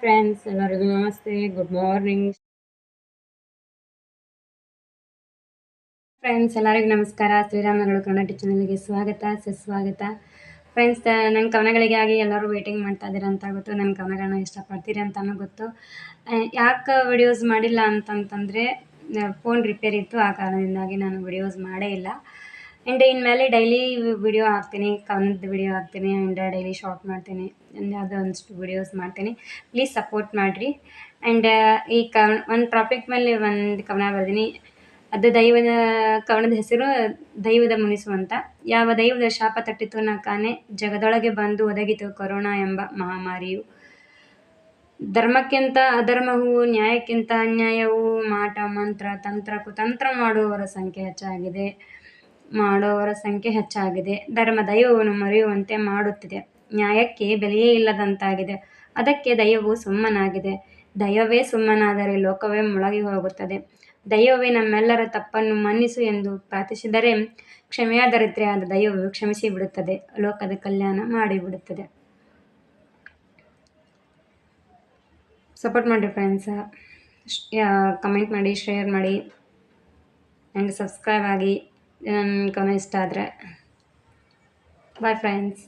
Friends ಎಲ್ಲರಿಗೂ ನಮಸ್ತೆ good morning friends ಎಲ್ಲರಿಗೂ ನಮಸ್ಕಾರ. ಶ್ರೀರಾಮನಗಳು ಕನ್ನಡ ಚಾನಲ್ಗೆ ಸ್ವಾಗತ, ಸುಸ್ವಾಗತ. ಫ್ರೆಂಡ್ಸ್ ನನ್ನ ಕವನಗಳಿಗಾಗಿ ಎಲ್ಲರೂ ವೇಟಿಂಗ್ ಮಾಡ್ತಾ ಇದ್ದೀರಾ ಅಂತ ಗೊತ್ತು. ನನ್ನ ಕವನಗಳನ್ನ ಇಷ್ಟಪಡ್ತೀರಿ ಅಂತಲೂ ಗೊತ್ತು. ಯಾಕೆ ವಿಡಿಯೋಸ್ ಮಾಡಿಲ್ಲ ಅಂತಂತಂದರೆ ಫೋನ್ ರಿಪೇರ್ ಇತ್ತು. ಆ ಕಾರಣದಿಂದಾಗಿ ನಾನು ವಿಡಿಯೋಸ್ ಮಾಡೇ ಇಲ್ಲ. ಆ್ಯಂಡ್ ಇನ್ಮೇಲೆ ಡೈಲಿ ವಿಡಿಯೋ ಹಾಕ್ತೀನಿ ಕವನದ ವಿಡಿಯೋ ಹಾಕ್ತೀನಿ ಆ್ಯಂಡ್ ಡೈಲಿ ಶಾರ್ಟ್ ಮಾಡ್ತೀನಿ ಯಾವುದೋ ಒಂದಷ್ಟು ವಿಡಿಯೋಸ್ ಮಾಡ್ತೀನಿ. ಪ್ಲೀಸ್ ಸಪೋರ್ಟ್ ಮಾಡಿರಿ. ಆ್ಯಂಡ್ ಈ ಕವನ ಒಂದು ಟಾಪಿಕ್ ಮೇಲೆ ಒಂದು ಕವನ ಬರ್ದೀನಿ. ಅದು ದೈವದ, ಕವನದ ಹೆಸರು ದೈವದ ಮುನಿಸು ಅಂತ. ಯಾವ ದೈವದ ಶಾಪ ತಟ್ಟಿತು ನಾ ಕಾನೆ, ಜಗದೊಳಗೆ ಬಂದು ಒದಗಿತು ಕೊರೋನಾ ಎಂಬ ಮಹಾಮಾರಿಯು. ಧರ್ಮಕ್ಕಿಂತ ಅಧರ್ಮವು, ನ್ಯಾಯಕ್ಕಿಂತ ಅನ್ಯಾಯವು, ಮಾಟ, ಮಂತ್ರ, ತಂತ್ರ, ಕುತಂತ್ರ ಮಾಡುವವರ ಸಂಖ್ಯೆ ಹೆಚ್ಚಾಗಿದೆ. ಮಾಡುವವರ ಸಂಖ್ಯೆ ಹೆಚ್ಚಾಗಿದೆ. ಧರ್ಮ ದೈವವನ್ನು ಮರೆಯುವಂತೆ ಮಾಡುತ್ತಿದೆ. ನ್ಯಾಯಕ್ಕೆ ಬೆಲೆಯೇ ಇಲ್ಲದಂತಾಗಿದೆ. ಅದಕ್ಕೆ ದೈವವು ಸುಮ್ಮನಾಗಿದೆ. ದೈವವೇ ಸುಮ್ಮನಾದರೆ ಲೋಕವೇ ಮುಳಗಿ ಹೋಗುತ್ತದೆ. ದೈವವೇ ನಮ್ಮೆಲ್ಲರ ತಪ್ಪನ್ನು ಮನ್ನಿಸು ಎಂದು ಪ್ರಾರ್ಥಿಸಿದರೆ ಕ್ಷಮೆಯಾದರಿದ್ರೆ ಆದ ದೈವವು ಕ್ಷಮಿಸಿ ಬಿಡುತ್ತದೆ. ಲೋಕದ ಕಲ್ಯಾಣ ಮಾಡಿಬಿಡುತ್ತದೆ. ಸಪೋರ್ಟ್ ಮಾಡಿ ಫ್ರೆಂಡ್ಸ ಕಮೆಂಟ್ ಮಾಡಿ ಶೇರ್ ಮಾಡಿ ಆ್ಯಂಡ್ ಸಬ್ಸ್ಕ್ರೈಬ್ ಆಗಿ. ನನ್ನ ಇಷ್ಟ ಆದರೆ. Bye friends